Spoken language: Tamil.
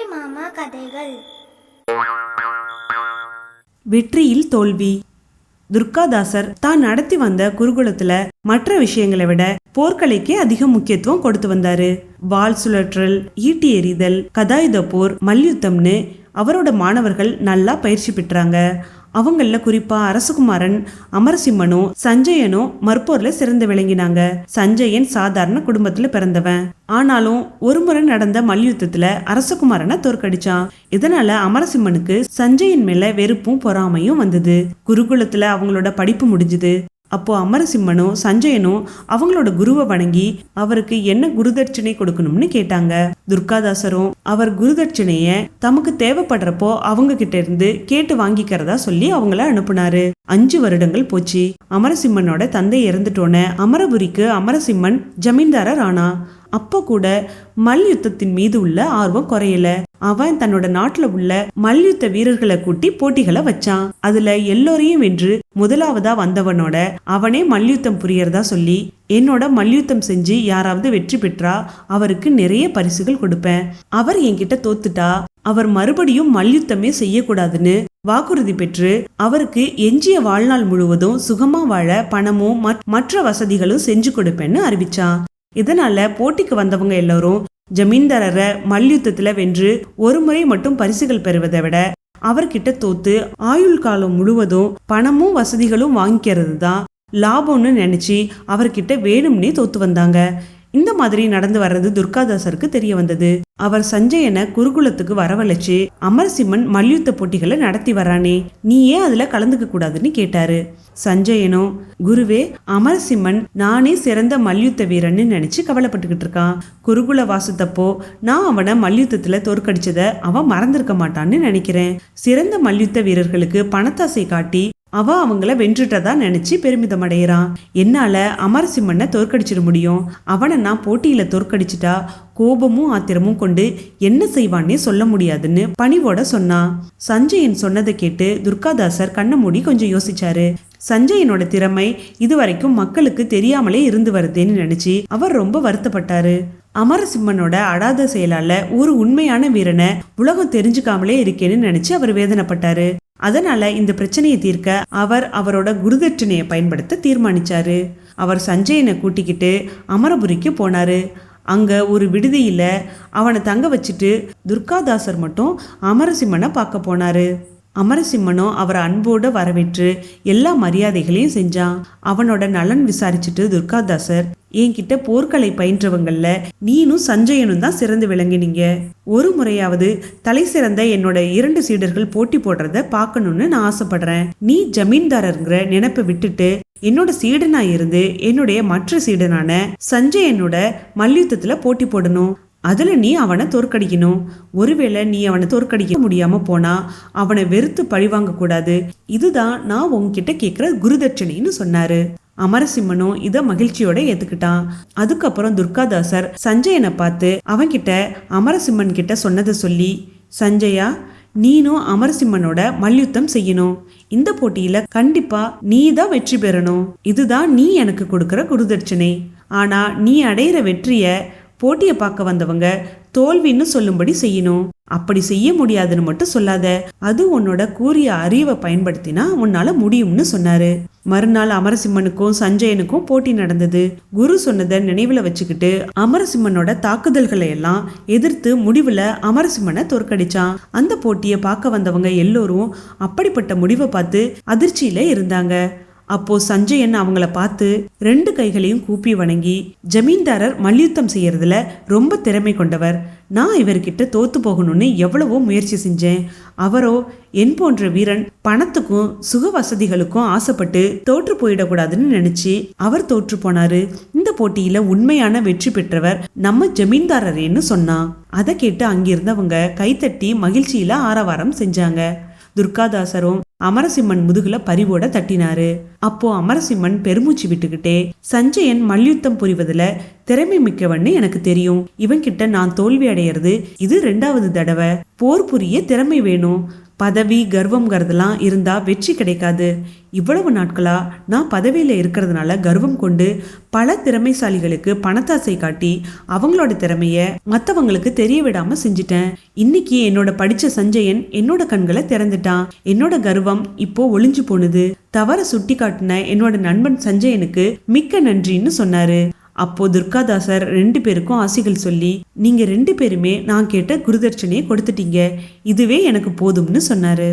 புள்ளி மாமா கதைகள். வெற்றியில் தோல்வி. துர்காதாசர் தான் நடத்தி வந்த குருகுலத்துல மற்ற விஷயங்களை விட போர்க்கலைக்கே அதிக முக்கியத்துவம் கொடுத்து வந்தாரு. வாள் சுழற்றல் ஈட்டி எறிதல் கதாயுத போர் மல்யுத்தம்னு அவரோட மாணவர்கள் நல்லா பயிற்சி பெற்றாங்க. அவங்கள குறிப்பா அரசகுமாரன் அமரசிம்மனோ சஞ்சயனும் மற்போரில் சிறந்து விளங்கினாங்க. சஞ்சயன் சாதாரண குடும்பத்துல பிறந்தவன். ஆனாலும் ஒரு முறை நடந்த மல்யுத்தத்துல அரசகுமாரனை தோற்கடிச்சான். இதனால அமரசிம்மனுக்கு சஞ்சயன் மேல வெறுப்பும் பொறாமையும் வந்தது. குருகுலத்துல அவங்களோட படிப்பு முடிஞ்சுது. அப்போ அமரசிம்மனும் சஞ்சயனும் அவங்களோட குருவை வணங்கி அவருக்கு என்ன குருதட்சணை கொடுக்கணும்னு கேட்டாங்க. துர்காதாசரும் அவர் குருதட்சணைய தமக்கு தேவைப்படுறப்போ அவங்க கிட்ட இருந்து கேட்டு வாங்கிக்கிறதா சொல்லி அவங்கள அனுப்புனாரு. அஞ்சு வருடங்கள் போச்சு. அமரசிம்மனோட தந்தை இறந்துட்டோன அமரபுரிக்கு அமரசிம்மன் ஜமீன்தாரர் ஆனா. அப்போ கூட மல்யுத்தத்தின் மீது உள்ள ஆர்வம் குறையல. அவன் தன்னோட நாட்டுல உள்ள மல்யுத்த வீரர்களை கூட்டி போட்டிகளை வச்சான். அதுல எல்லோரையும் வென்று முதலாவதா வந்தவனோட அவனே மல்யுத்தம் புரியறதா சொல்லி என்னோட மல்யுத்தம் செஞ்சு யாராவது வெற்றி பெற்றா அவருக்கு நிறைய பரிசுகள் கொடுப்பேன். அவர் என்கிட்ட தோத்துட்டா அவர் மறுபடியும் மல்யுத்தமே செய்யக்கூடாதுன்னு வாக்குறுதி பெற்று அவருக்கு எஞ்சிய வாழ்நாள் முழுவதும் சுகமா வாழ பணமும் மற்ற வசதிகளும் செஞ்சு கொடுப்பேன்னு அறிவிச்சான். இதனால போட்டிக்கு வந்தவங்க எல்லாரும் ஜமீன்தாரரை மல்யுத்தத்துல வென்று ஒரு முறை மட்டும் பரிசுகள் பெறுவதை விட அவர்கிட்ட தோத்து ஆயுள் காலம் முழுவதும் பணமும் வசதிகளும் வாங்கிக்கிறது தான் லாபம்னு நினைச்சு அவர்கிட்ட வேணும்னே தோத்து வந்தாங்க. இந்த மாதிரி நடந்து வர்றது துர்காதாசருக்கு தெரிய வந்தது. அவர் சஞ்சயனை குருகுலத்துக்கு வரவழைச்சு அமரசிம்மன் மல்யுத்த போட்டிகளை நடத்தி வரானே நீ ஏன் அதுல கலந்துக்க கூடாதுன்னு கேட்டாரு. சஞ்சயனும் குருவே அமரசிம்மன் நானே சிறந்த மல்யுத்த வீரன்னு நினைச்சு கவலைப்பட்டுக்கிட்டு இருக்கான். குருகுல வாசத்தப்போ நான் அவனை மல்யுத்தத்துல தோற்கடிச்சத அவன் மறந்திருக்க மாட்டான்னு நினைக்கிறேன். சிறந்த மல்யுத்த வீரர்களுக்கு பணத்தாசை காட்டி அவ அவங்கள வென்றுட்டதா நினைச்சு பெருமிதம் அடைகிறான் என்னால அமரசிம்மனை தோற்கடிச்சிட முடியும். அவனை நான் போட்டியில தோற்கடிச்சிட்டா கோபமும் ஆத்திரமும் கொண்டு என்ன செய்வான்னே சொல்ல முடியாதுன்னு பணிவோட சொன்னான் சஞ்சயன் சொன்னதை கேட்டு துர்காதாசர் கண்ணை மூடி கொஞ்சம் யோசிச்சாரு. சஞ்சயனோட திறமை இதுவரைக்கும் மக்களுக்கு தெரியாமலே இருந்து வருதேன்னு நினைச்சு அவர் ரொம்ப வருத்தப்பட்டாரு. அமரசிம்மனோட அடாத செயலால ஒரு உண்மையான வீரனை உலகம் தெரிஞ்சுக்காமலே இருக்கேன்னு நினைச்சு அவர் வேதனைப்பட்டாரு. அதனால இந்த பிரச்சனையை தீர்க்க அவர் அவரோட குருதட்சணையை பயன்படுத்த தீர்மானிச்சாரு. அவர் சஞ்சயனை கூட்டிக்கிட்டு அமரபுரிக்கு போனாரு. அங்க ஒரு விடுதியில அவனை தங்க வச்சுட்டு துர்காதாசர் மட்டும் அமரசிம்மனை பார்க்க போனாரு. அமரசிம்மனும் அவரை அன்போடு வரவேற்று எல்லா மரியாதைகளையும் செஞ்சான். அவனோட நலன் விசாரிச்சுட்டு துர்காதாசர் என்கிட்ட போர்க்கலை பயின்றவங்கள நீனும் சஞ்சயனும் தான் சிறந்து விளங்கினீங்க. ஒரு முறையாவது தலை சிறந்த என்னோட இரண்டு சீடர்கள் போட்டி போடுறத பார்க்கணும்னு நான் ஆசைப்படுறேன். நீ ஜமீன்தாரருங்கிற நினைப்பை விட்டுட்டு என்னோட சீடனா இருந்து என்னுடைய மற்ற சீடனான சஞ்சயனோட மல்யுத்தத்துல போட்டி போடணும். அதுல நீ அவனை தோற்கடிக்கணும். ஒருவேளை நீ அவனை தோற்கடிக்க முடியாம போனா அவனை வெறுத்து பழிவாங்க கூடாது. இதுதான் நான் உங்ககிட்ட கேக்குற குருதட்சணைன்னு சொன்னாரு. அமரசிம்மனும் இத மகிழ்ச்சியோட ஏத்துக்கிட்டான். அதுக்கப்புறம் துர்காதாசர் சஞ்சயனை பார்த்து அவன்கிட்ட அமரசிம்மன் கிட்ட சொன்னதை சொல்லி சஞ்சயா நீனும் அமரசிம்மனோட மல்யுத்தம் செய்யணும். இந்த போட்டியில கண்டிப்பா நீ தான் வெற்றி பெறணும். இதுதான் நீ எனக்கு கொடுக்கற குருதட்சணை. ஆனா நீ அடையிற வெற்றிய போட்டியை பார்க்க வந்தவங்க தோல்வின்னு சொல்லும்படி செய்யணும். அப்படி செய்ய முடியாதுன்னு மட்டும் சொல்லாத. அது உன்னோட கூறிய அறிவை பயன்படுத்தினா உன்னால முடியும்னு சொன்னாரு. மறுநாள் அமரசிம்மனுக்கும் சஞ்சயனுக்கும் போட்டி நடந்தது. குரு சொன்னதை நினைவுல வச்சுக்கிட்டு அமரசிம்மனோட தாக்குதல்களை எல்லாம் எதிர்த்து முடிவுல அமரசிம்மனை தோற்கடிச்சான். அந்த போட்டியை பார்க்க வந்தவங்க எல்லோரும் அப்படிப்பட்ட முடிவை பார்த்து அதிர்ச்சியில இருந்தாங்க. அப்போ சஞ்சயன் அவங்கள பார்த்து ரெண்டு கைகளையும் கூப்பி வணங்கி ஜமீன்தாரர் மல்யுத்தம் செய்யறதுல ரொம்ப திறமை கொண்டவர். நான் இவர்கிட்ட தோத்து போகணும்னு எவ்வளவோ முயற்சி செஞ்சேன். அவரோ என் போன்ற வீரன் பணத்துக்கும் சுக வசதிகளுக்கும் ஆசைப்பட்டு தோற்று போயிடக்கூடாதுன்னு நினைச்சு அவர் தோற்று போனாரு. இந்த போட்டியில உண்மையான வெற்றி பெற்றவர் நம்ம ஜமீன்தாரரேன்னு சொன்னான். அதை கேட்டு அங்கிருந்தவங்க கைத்தட்டி மகிழ்ச்சியில ஆரவாரம் செஞ்சாங்க. துர்காதாசரும் அமரசிம்மன் முதுகுல பரிவோட தட்டினாரு. அப்போ அமரசிம்மன் பெருமூச்சு விட்டுக்கிட்டே சஞ்சயன் மல்யுத்தம் புரிவதில் திறமை மிக்கவன்னு எனக்கு தெரியும். இவன்கிட்ட நான் தோல்வி அடையிறது இது ரெண்டாவது தடவை. போர் புரிய திறமை வேணும். பதவி கர்வம்ங்கிறதெல்லாம் இருந்தா வெற்றி கிடைக்காது. இவ்வளவு நாட்களா நான் பதவியில் இருக்கிறதுனால கர்வம் கொண்டு பல திறமைசாலிகளுக்கு பணத்தாசை காட்டி அவங்களோட திறமைய மற்றவங்களுக்கு தெரிய விடாம செஞ்சிட்டேன். இன்னைக்கு என்னோட படிச்ச சஞ்சயன் என்னோட கண்களை திறந்துட்டான். என்னோட கர்வம் இப்போ ஒளிஞ்சு போனது தவற சுட்டி காட்டின என்னோட நண்பன் சஞ்சயனுக்கு மிக்க நன்றின்னு சொன்னாரு. அப்போ துர்காதாசர் ரெண்டு பேருக்கும் ஆசிகள் சொல்லி நீங்க ரெண்டு பேருமே நான் கேட்ட குருதர்ஷனையை கொடுத்துட்டீங்க. இதுவே எனக்கு போதும்னு சொன்னாரு.